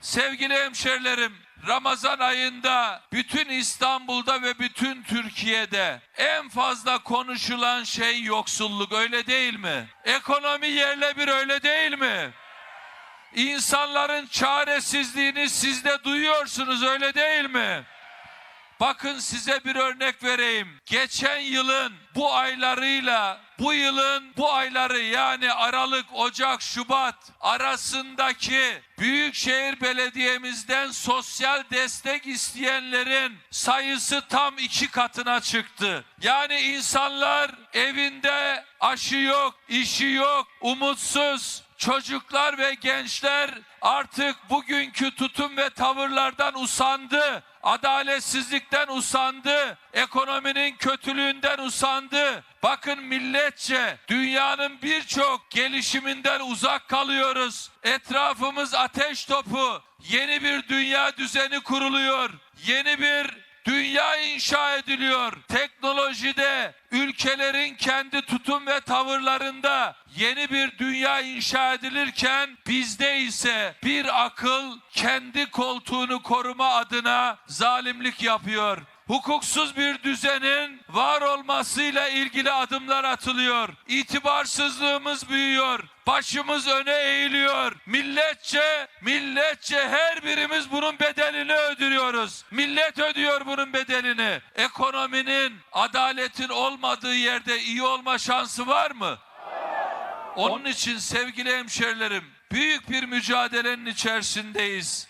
Sevgili hemşerilerim, Ramazan ayında bütün İstanbul'da ve bütün Türkiye'de en fazla konuşulan şey yoksulluk öyle değil mi? Ekonomi yerle bir öyle değil mi? İnsanların çaresizliğini siz de duyuyorsunuz öyle değil mi? Bakın size bir örnek vereyim. Geçen yılın bu aylarıyla bu yılın bu ayları yani Aralık, Ocak, Şubat arasındaki Büyükşehir Belediye'mizden sosyal destek isteyenlerin sayısı tam iki katına çıktı. Yani insanlar evinde aşı yok, işi yok, umutsuz, Çocuklar ve gençler artık bugünkü tutum ve tavırlardan usandı. Adaletsizlikten usandı. Ekonominin kötülüğünden usandı. Bakın milletçe dünyanın birçok gelişiminden uzak kalıyoruz. Etrafımız ateş topu. Yeni bir dünya düzeni kuruluyor. Yeni bir Dünya inşa ediliyor. Teknolojide ülkelerin kendi tutum ve tavırlarında yeni bir dünya inşa edilirken bizde ise bir akıl kendi koltuğunu koruma adına zalimlik yapıyor. Hukuksuz bir düzenin var olmasıyla ilgili adımlar atılıyor. İtibarsızlığımız büyüyor. Başımız öne eğiliyor. Milletçe, milletçe her birimiz bunun bedelini ödüyoruz. Millet ödüyor bunun bedelini. Ekonominin, adaletin olmadığı yerde iyi olma şansı var mı? Onun için sevgili hemşerilerim, büyük bir mücadelenin içerisindeyiz.